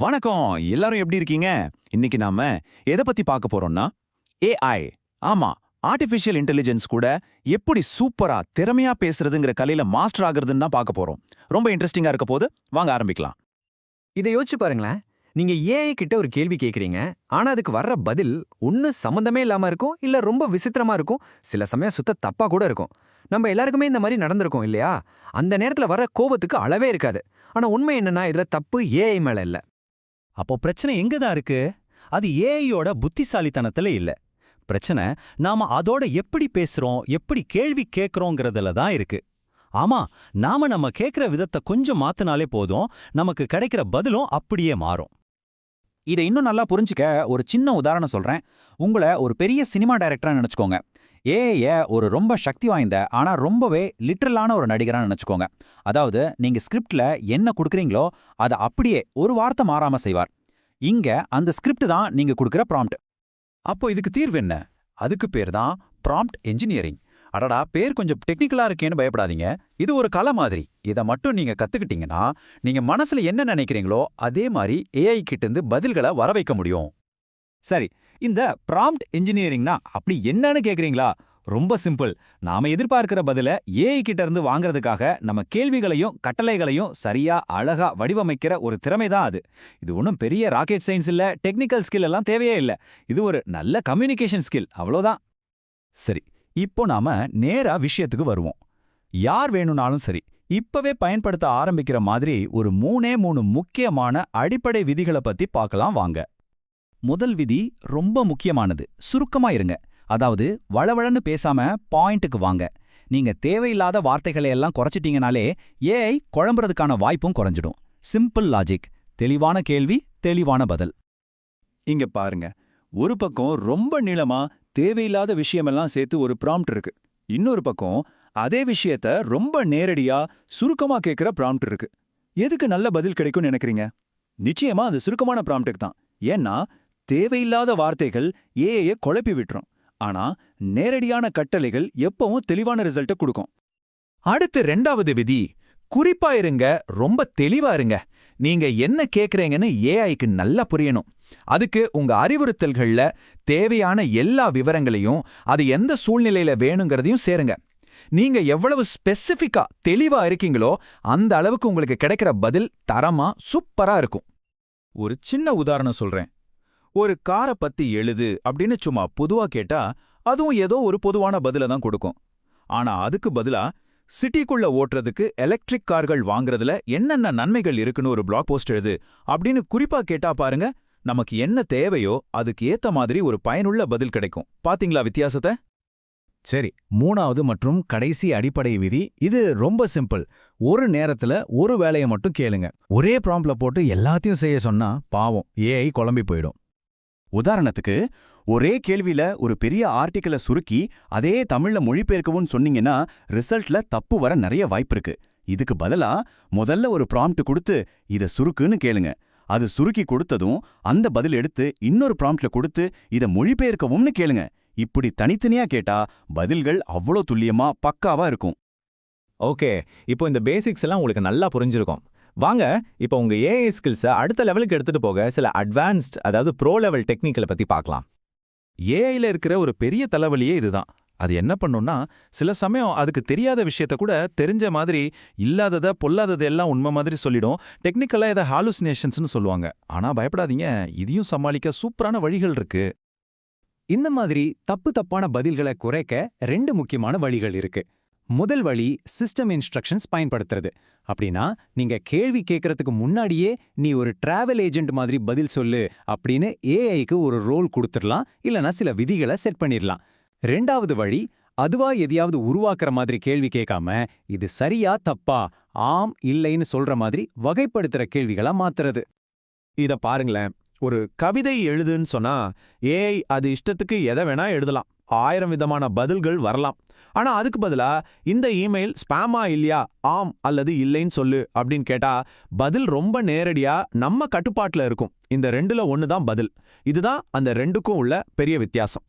வணக்கம். எல்லாரும் எப்படி இருக்கீங்க? இன்னைக்கு நாம எதை பத்தி பார்க்க போறோம்னா ஏஐ ஆமா ஆர்டிஃபிஷியல் இன்டெலிஜென்ஸ் கூட எப்படி சூப்பரா திறமையா பேசுறதுங்கிற கலையில மாஸ்டர் ஆகுறதுன்னு தான் பார்க்க போறோம். ரொம்ப இன்ட்ரெஸ்டிங்கா இருக்க போது வாங்க ஆரம்பிக்கலாம். இதை யோசிச்சு பாருங்களேன். நீங்க ஏஐ கிட்ட ஒரு கேள்வி கேக்குறீங்க. ஆனா அதுக்கு வர்ற பதில் ஒண்ணு சம்மந்தமே இல்லாம இருக்கும் இல்ல ரொம்ப விசித்திரமா இருக்கும். சில சமயம் சுத்த தப்பா கூட இருக்கும். நம்ம எல்லாருக்குமே இந்த மாதிரி நடந்திருக்கும் இல்லையா? அந்த நேரத்துல வர கோபத்துக்கு அளவே இருக்காது. ஆனா உண்மை என்னன்னா இதுல தப்பு ஏஐ மேல இல்ல. அப்போ பிரச்சனை எங்க தான் இருக்கு? அது ஏஐயோட புத்திசாலித்தனத்துல இல்ல. பிரச்சனை நாம அதோட எப்படி பேசுறோம் எப்படி கேள்வி கேட்குறோங்கிறதுல தான் இருக்கு. ஆமா நாம நம்ம கேட்குற விதத்தை கொஞ்சம் மாத்தினாலே போதும் நமக்கு கிடைக்கிற பதிலும் அப்படியே மாறும். இதை இன்னும் நல்லா புரிஞ்சுக்க ஒரு சின்ன உதாரணம் சொல்றேன். உங்களை ஒரு பெரிய சினிமா டைரக்டரா நினைச்சுக்கோங்க. ஏஐய ஒரு ரொம்ப சக்தி வாய்ந்த ஆனா ரொம்பவே லிட்ரலான ஒரு நடிகரா நினைச்சுக்கோங்க. அதாவது நீங்க ஸ்கிரிப்ட்ல என்ன கொடுக்குறீங்களோ அதை அப்படியே ஒரு வார்த்தை மாறாம செய்வார். இங்க அந்த ஸ்கிரிப்ட் தான் நீங்க கொடுக்குற ப்ராம்ப்ட் அப்போ இதுக்கு தீர்வு என்ன? அதுக்கு பேர் தான் ப்ராம்ப்ட் என்ஜினியரிங் அடடா பேர் கொஞ்சம் டெக்னிக்கலா இருக்கேன்னு பயப்படாதீங்க. இது ஒரு கலை மாதிரி. இதை மட்டும் நீங்க கத்துக்கிட்டீங்கன்னா நீங்க மனசுல என்ன நினைக்கிறீங்களோ அதே மாதிரி ஏஐ கிட்ட இருந்து பதில்களை வர வைக்க முடியும். சரி இந்த ப்ராம்ப்ட் இன்ஜினியரிங்னா அப்படி என்னன்னு கேக்குறீங்களா? ரொம்ப சிம்பிள் நாம எதிர்பார்க்கிற பதில ஏஐ கிட்ட இருந்து வாங்குறதுக்காக நம்ம கேள்விகளையும் கட்டளைகளையும் சரியா அழகா வடிவமைக்கிற ஒரு திறமை தான் அது. இது ஒன்றும் பெரிய ராக்கெட் சயின்ஸ் இல்ல டெக்னிக்கல் ஸ்கில் எல்லாம் தேவையே இல்ல. இது ஒரு நல்ல கம்யூனிகேஷன் ஸ்கில் அவ்வளோதான் சரி இப்போ நாம நேரா விஷயத்துக்கு வருவோம். யார் வேணும்னாலும் சரி இப்பவே பயன்படுத்த ஆரம்பிக்கிற மாதிரி ஒரு மூணே மூணு முக்கியமான அடிப்படை விதிகளை பத்தி பார்க்கலாம் வாங்க. முதல் விதி ரொம்ப முக்கியமானது. சுருக்கமா இருங்க. அதாவது வளவளன்னு பேசாம பாயிண்ட்டுக்கு வாங்க. நீங்க தேவையில்லாத வார்த்தைகளை எல்லாம் குறைச்சிட்டீங்கனாலே ஏஐ குழம்புறதுக்கான வாய்ப்பும் குறைஞ்சிடும். சிம்பிள் லாஜிக் தெளிவான கேள்வி தெளிவான பதில். இங்க பாருங்க. ஒரு பக்கம் ரொம்ப நீளமா தேவையில்லாத விஷயமெல்லாம் சேர்த்து ஒரு ப்ராம்ப்ட் இருக்கு. இன்னொரு பக்கம் அதே விஷயத்த ரொம்ப நேரடியா சுருக்கமா கேட்கிற ப்ராம்ப்ட் இருக்கு. எதுக்கு நல்ல பதில் கிடைக்கும்னு நினைக்கிறீங்க? நிச்சயமா அது சுருக்கமான ப்ராம்ட்டுக்கு தான். ஏன்னா தேவையில்லாத வார்த்தைகள் ஏஐய குழப்பி விட்டுரும். ஆனா நேரடியான கட்டளைகள் எப்பவும் தெளிவான ரிசல்ட்டை கொடுக்கும். அடுத்து ரெண்டாவது விதி குறிப்பா இருங்க ரொம்ப தெளிவா இருங்க. நீங்க என்ன கேக்குறீங்கன்னு ஏஐக்கு நல்லா புரியணும். அதுக்கு உங்க அறிவுறுத்தல்கள்ல தேவையான எல்லா விவரங்களையும் அது எந்த சூழ்நிலையில வேணுங்கிறதையும் சேருங்க. நீங்க எவ்வளவு ஸ்பெசிஃபிக்கா தெளிவா இருக்கீங்களோ அந்த அளவுக்கு உங்களுக்கு கிடைக்கிற பதில் தரமா சூப்பரா இருக்கும். ஒரு சின்ன உதாரணம் சொல்றேன். ஒரு காரை பத்தி எழுது அப்படின்னு சும்மா பொதுவா கேட்டா அதுவும் ஏதோ ஒரு பொதுவான பதில தான் கொடுக்கும். ஆனா அதுக்கு பதிலா சிட்டிக்குள்ள ஓட்டுறதுக்கு எலக்ட்ரிக் கார்கள் வாங்குறதுல என்னென்ன நன்மைகள் இருக்குன்னு ஒரு பிளாக் போஸ்ட் எழுது அப்படின்னு குறிப்பா கேட்டா பாருங்க நமக்கு என்ன தேவையோ அதுக்கு ஏத்த மாதிரி ஒரு பயனுள்ள பதில் கிடைக்கும். பாத்தீங்களா வித்தியாசத்தை? சரி மூணாவது மற்றும் கடைசி அடிப்படை விதி இது ரொம்ப சிம்பிள். ஒரு நேரத்துல ஒரு வேலையை மட்டும் கேளுங்க. ஒரே ப்ராம்ப்ல போட்டு எல்லாத்தையும் செய்ய சொன்னா பாவம் ஏஐ குழம்பி போயிடும். உதாரணத்துக்கு ஒரே கேள்வியில ஒரு பெரிய ஆர்டிக்கலை சுருக்கி அதே தமிழ்ல மொழிபெயர்க்கவும் சொன்னீங்கன்னா ரிசல்ட்ல தப்பு வர நிறைய வாய்ப்பு இருக்கு. இதுக்கு பதிலா முதல்ல ஒரு ப்ராம்ப்ட் கொடுத்து இத சுருக்குன்னு கேளுங்க. அது சுருக்கி கொடுத்ததும் அந்த பதில் எடுத்து இன்னொரு ப்ராம்ப்ட்ல கொடுத்து இத மொழிபெயர்க்கவும்னு கேளுங்க. இப்படி தனித்தனியா கேட்டா பதில்கள் அவ்வளோ துல்லியமா பக்காவா இருக்கும். ஓகே இப்போ இந்த பேசிக்ஸ் எல்லாம் உங்களுக்கு நல்லா புரிஞ்சிருக்கும். வாங்க இப்போ உங்க ஏஐ ஸ்கில்ஸை அடுத்த லெவலுக்கு எடுத்துட்டு போக சில அட்வான்ஸ்ட் அதாவது ப்ரோ லெவல் டெக்னிக்கலை பத்தி பார்க்கலாம். ஏஐல இருக்கிற ஒரு பெரிய தலைவலியே இதுதான். அது என்ன பண்ணும்னா சில சமயம் அதுக்கு தெரியாத விஷயத்த கூட தெரிஞ்ச மாதிரி இல்லாதத பொல்லாதது எல்லாம் உண்மை மாதிரி சொல்லிடும். டெக்னிக்கலா இதை ஹாலுசினேஷன்ஸ்னு சொல்லுவாங்க. ஆனா பயப்படாதீங்க. இதையும் சமாளிக்க சூப்பரான வழிகள் இருக்கு. இந்த மாதிரி தப்பு தப்பான பதில்களை குறைக்க ரெண்டு முக்கியமான வழிகள் இருக்கு. முதல் வழி சிஸ்டம் இன்ஸ்ட்ரக்ஷன்ஸ் பயன்படுத்துறது. அப்படின்னா நீங்க கேள்வி கேட்கறதுக்கு முன்னாடியே நீ ஒரு டிராவல் ஏஜென்ட் மாதிரி பதில் சொல்லு அப்படின்னு ஏஐக்கு ஒரு ரோல் கொடுத்துடலாம் இல்லனா சில விதிகளை செட் பண்ணிடலாம். ரெண்டாவது வழி அதுவா எதையாவது உருவாக்குற மாதிரி கேள்வி கேட்காம இது சரியா தப்பா ஆம் இல்லைன்னு சொல்ற மாதிரி வகைப்படுத்துற கேள்விகளா மாத்துறது. இத பாருங்களேன். ஒரு கவிதை எழுதுன்னு சொன்னா ஏஐ அது இஷ்டத்துக்கு எதை வேணா எழுதலாம். ஆயிரம் விதமான பதில்கள் வரலாம். ஆனா அதுக்கு பதிலா இந்த இமெயில் ஸ்பாமா இல்லையா? ஆம் அல்லது இல்லைன்னு சொல்லு அப்படின்னு கேட்டா பதில் ரொம்ப நேரடியா நம்ம கட்டுப்பாட்டுல இருக்கும். இந்த ரெண்டுல ஒன்னு தான் பதில். இதுதான் அந்த ரெண்டுக்கும் உள்ள பெரிய வித்தியாசம்.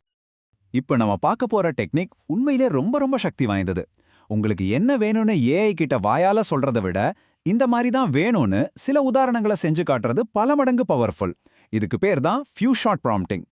இப்ப நம்ம பார்க்க போற டெக்னிக் உண்மையிலே ரொம்ப ரொம்ப சக்தி வாய்ந்தது. உங்களுக்கு என்ன வேணும்னு ஏஐ கிட்ட வாயால சொல்றதை விட இந்த மாதிரி தான் வேணும்னு சில உதாரணங்களை செஞ்சு காட்டுறது பல மடங்கு பவர்ஃபுல் இதுக்கு பேர் தான் ஃபியூ ஷார்ட் ப்ராம்ப்டிங்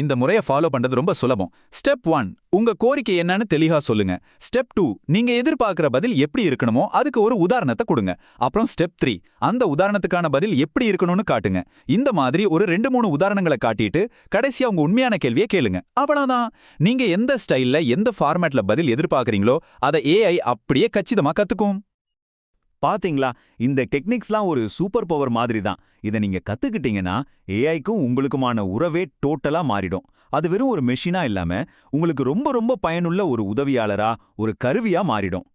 இந்த முறையை ஃபாலோ பண்றது ரொம்ப சுலபம். ஸ்டெப் ஒன் உங்க கோரிக்கை என்னன்னு தெளிவா சொல்லுங்க. ஸ்டெப் டூ நீங்க எதிர்பார்க்கிற பதில் எப்படி இருக்கணுமோ அதுக்கு ஒரு உதாரணத்தை கொடுங்க. அப்புறம் ஸ்டெப் த்ரீ அந்த உதாரணத்துக்கான பதில் எப்படி இருக்கணும்னு காட்டுங்க. இந்த மாதிரி ஒரு ரெண்டு மூணு உதாரணங்களை காட்டிட்டு கடைசியா உங்க உண்மையான கேள்வியை கேளுங்க. அவ்வளவுதான். நீங்க எந்த ஸ்டைல்ல எந்த ஃபார்மேட்ல பதில் எதிர்பார்க்கறீங்களோ அதை ஏஐ அப்படியே கச்சிதமா கத்துக்கும். பாத்தீங்களா? இந்த டெக்னிக்ஸ்லாம் ஒரு சூப்பர் பவர் மாதிரி தான் இதை நீங்க கத்துக்கிட்டீங்கன்னா ஏஐக்கும் உங்களுக்குமான உறவே டோட்டலா மாறிடும். அது வெறும் ஒரு மெஷினா இல்லாம உங்களுக்கு ரொம்ப ரொம்ப பயனுள்ள ஒரு உதவியாளரா ஒரு கருவியா மாறிடும்.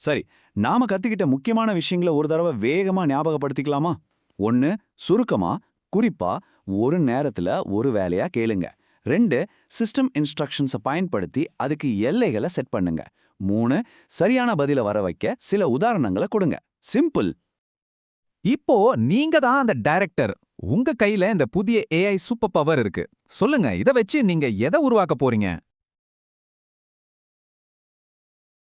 சரி நாம கத்துக்கிட்ட முக்கியமான விஷயங்களை ஒரு தடவை வேகமா ஞாபகப்படுத்திக்கலாமா? ஒன்னு சுருக்கமா குறிப்பா ஒரு நேரத்துல ஒரு வேலையா கேளுங்க. ரெண்டு சிஸ்டம் இன்ஸ்ட்ரக்ஷன்ஸை பயன்படுத்தி அதுக்கு எல்லைகளை செட் பண்ணுங்க. மூணு சரியான பதில வர வைக்க சில உதாரணங்களை கொடுங்க. சிம்பிள் இப்போ நீங்க தான் அந்த டைரக்டர் உங்க கையில இந்த புதிய ஏஐ சூப்பர் பவர் இருக்கு. சொல்லுங்க இத வச்சு நீங்க எதை உருவாக்க போறீங்க?